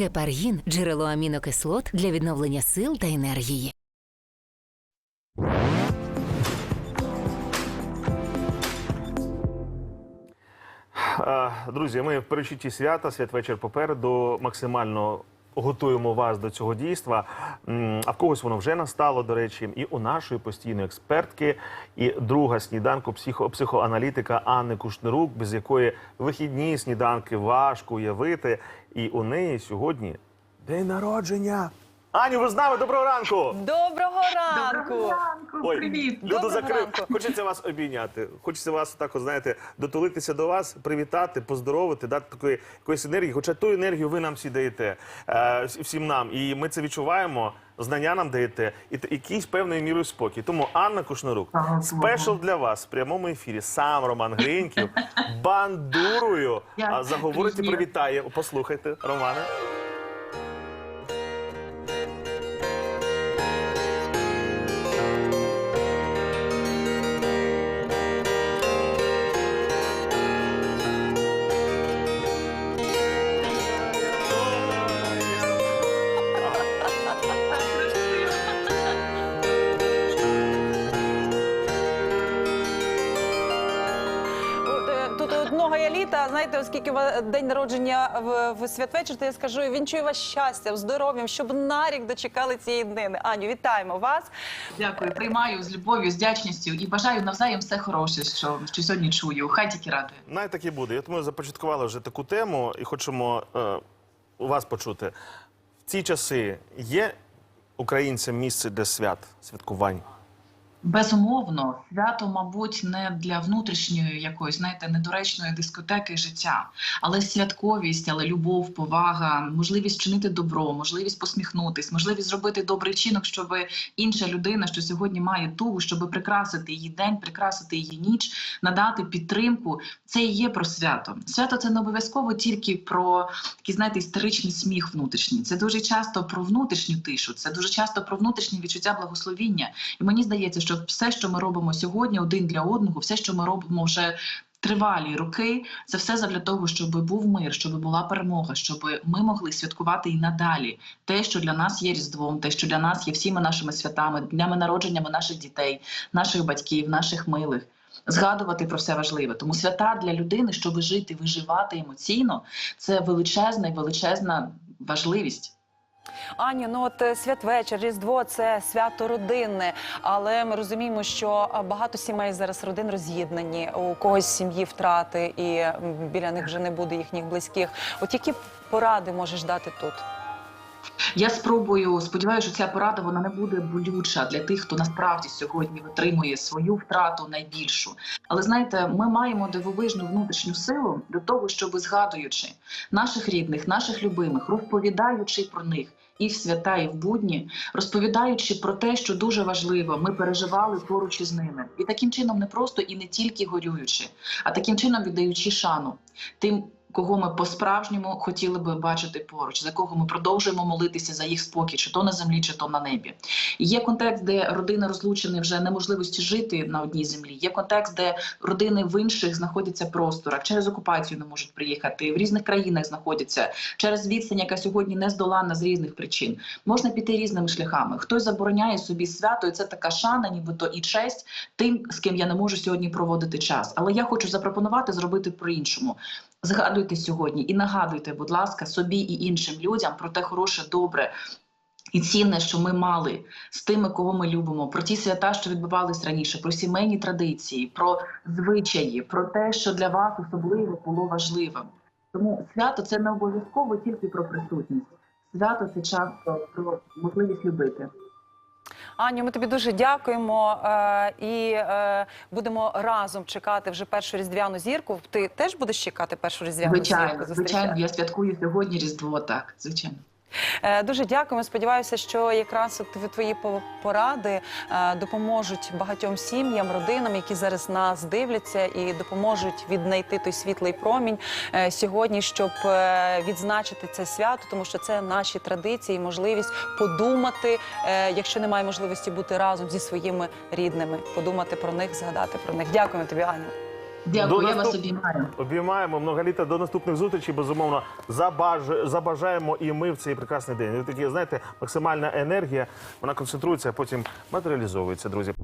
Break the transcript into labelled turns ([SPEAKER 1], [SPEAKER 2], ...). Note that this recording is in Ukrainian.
[SPEAKER 1] Гепаргін джерело амінокислот для відновлення сил та енергії.
[SPEAKER 2] Друзі, ми в перечутті свята, святвечір попереду, максимально готуємо вас до цього дійства. А в когось воно вже настало, до речі, і у нашої постійної експертки, і друга сніданку психо психоаналітика Анни Кушнирук, без якої вихідні сніданки важко уявити. І у неї сьогодні день народження. Аню, ви з нами? Доброго ранку!
[SPEAKER 3] Доброго ранку!
[SPEAKER 4] ранку,
[SPEAKER 2] Ой,
[SPEAKER 4] привіт.
[SPEAKER 2] Люду закрив. Хочеться вас обійняти. Хочеться вас так, от, знаєте, дотулитися до вас, привітати, поздоровити, дати такої якоїсь енергії. Хоча ту енергію ви нам всі даєте, е, всім нам. І ми це відчуваємо. Знання нам даєте і т- якийсь певною мірою спокій. Тому Анна Кушнарук,
[SPEAKER 4] Слава
[SPEAKER 2] спешл для вас в прямому ефірі. Сам Роман Гриньків бандурою а, заговорить і привітає. Послухайте, Романе.
[SPEAKER 3] Літа, знаєте, оскільки день народження в, в святвечір, то я скажу, вінчую вас щастям, здоров'ям, щоб на рік дочекали цієї днини. Аню, вітаємо вас.
[SPEAKER 4] Дякую, приймаю з любов'ю, з вдячністю і бажаю навзаєм все хороше, що, що сьогодні чую. Хай тільки радує.
[SPEAKER 2] Най так і буде. От ми започаткували вже таку тему і хочемо е, у вас почути. В ці часи є українцям місце для свят, святкувань.
[SPEAKER 4] Безумовно, свято, мабуть, не для внутрішньої якоїсь, знаєте, недоречної дискотеки життя, але святковість, але любов, повага, можливість чинити добро, можливість посміхнутись, можливість зробити добрий чинок, щоб інша людина, що сьогодні має тугу, щоб прикрасити її день, прикрасити її ніч, надати підтримку. Це і є про свято. Свято це не обов'язково тільки про такий, знаєте, історичний сміх внутрішній. Це дуже часто про внутрішню тишу, це дуже часто про внутрішнє відчуття благословіння. І мені здається, що все, що ми робимо сьогодні, один для одного, все, що ми робимо вже. Тривалі роки це все задля того, щоб був мир, щоб була перемога, щоб ми могли святкувати і надалі те, що для нас є різдвом, те, що для нас є всіми нашими святами, днями народженнями наших дітей, наших батьків, наших милих. Згадувати про все важливе. Тому свята для людини, щоб жити, виживати емоційно, це величезна і величезна важливість.
[SPEAKER 3] Аню, ну от е, святвечір, Різдво це свято родинне, але ми розуміємо, що е, багато сімей зараз родин роз'єднані, у когось сім'ї втрати, і біля них вже не буде їхніх близьких. От які поради можеш дати тут?
[SPEAKER 4] Я спробую, сподіваюся, що ця порада вона не буде болюча для тих, хто насправді сьогодні витримує свою втрату найбільшу. Але знаєте, ми маємо дивовижну внутрішню силу до того, щоб згадуючи наших рідних, наших любимих, розповідаючи про них. І в свята, і в будні, розповідаючи про те, що дуже важливо, ми переживали поруч із ними, і таким чином не просто і не тільки горюючи, а таким чином віддаючи шану тим, кого ми по-справжньому хотіли би бачити поруч, за кого ми продовжуємо молитися за їх спокій, чи то на землі, чи то на небі. Є контекст, де родини розлучені вже неможливості жити на одній землі. Є контекст, де родини в інших знаходяться просторах, через окупацію не можуть приїхати, в різних країнах знаходяться через відстань, яка сьогодні не здолана з різних причин. Можна піти різними шляхами. Хтось забороняє собі свято, і це така шана, нібито і честь тим, з ким я не можу сьогодні проводити час. Але я хочу запропонувати зробити по-іншому. Згадуйте сьогодні і нагадуйте, будь ласка, собі і іншим людям про те хороше, добре. І цінне, що ми мали з тими, кого ми любимо, про ті свята, що відбувались раніше, про сімейні традиції, про звичаї, про те, що для вас особливо було важливим. Тому свято це не обов'язково тільки про присутність. Свято це часто про можливість любити.
[SPEAKER 3] Аню, ми тобі дуже дякуємо е, і е, будемо разом чекати вже першу різдвяну зірку. Ти теж будеш чекати першу різдвяну
[SPEAKER 4] Звичайно,
[SPEAKER 3] зірку?
[SPEAKER 4] звичайно,
[SPEAKER 3] звичайно.
[SPEAKER 4] я святкую сьогодні Різдво. Так, звичайно.
[SPEAKER 3] Е, Дуже дякуємо. Сподіваюся, що якраз твої по- поради е, допоможуть багатьом сім'ям, родинам, які зараз нас дивляться, і допоможуть віднайти той світлий промінь е, сьогодні, щоб відзначити це свято, тому що це наші традиції, можливість подумати, якщо немає можливості бути разом зі своїми рідними, подумати про них, згадати про них. Дякуємо тобі, Аню.
[SPEAKER 4] Дякую, я вас обіймаю.
[SPEAKER 2] Обіймаємо много літа до наступних зустрічей. Безумовно, забаж... забажаємо і ми в цей прекрасний день. Ви такі, знаєте, максимальна енергія, вона концентрується, а потім матеріалізовується, друзі.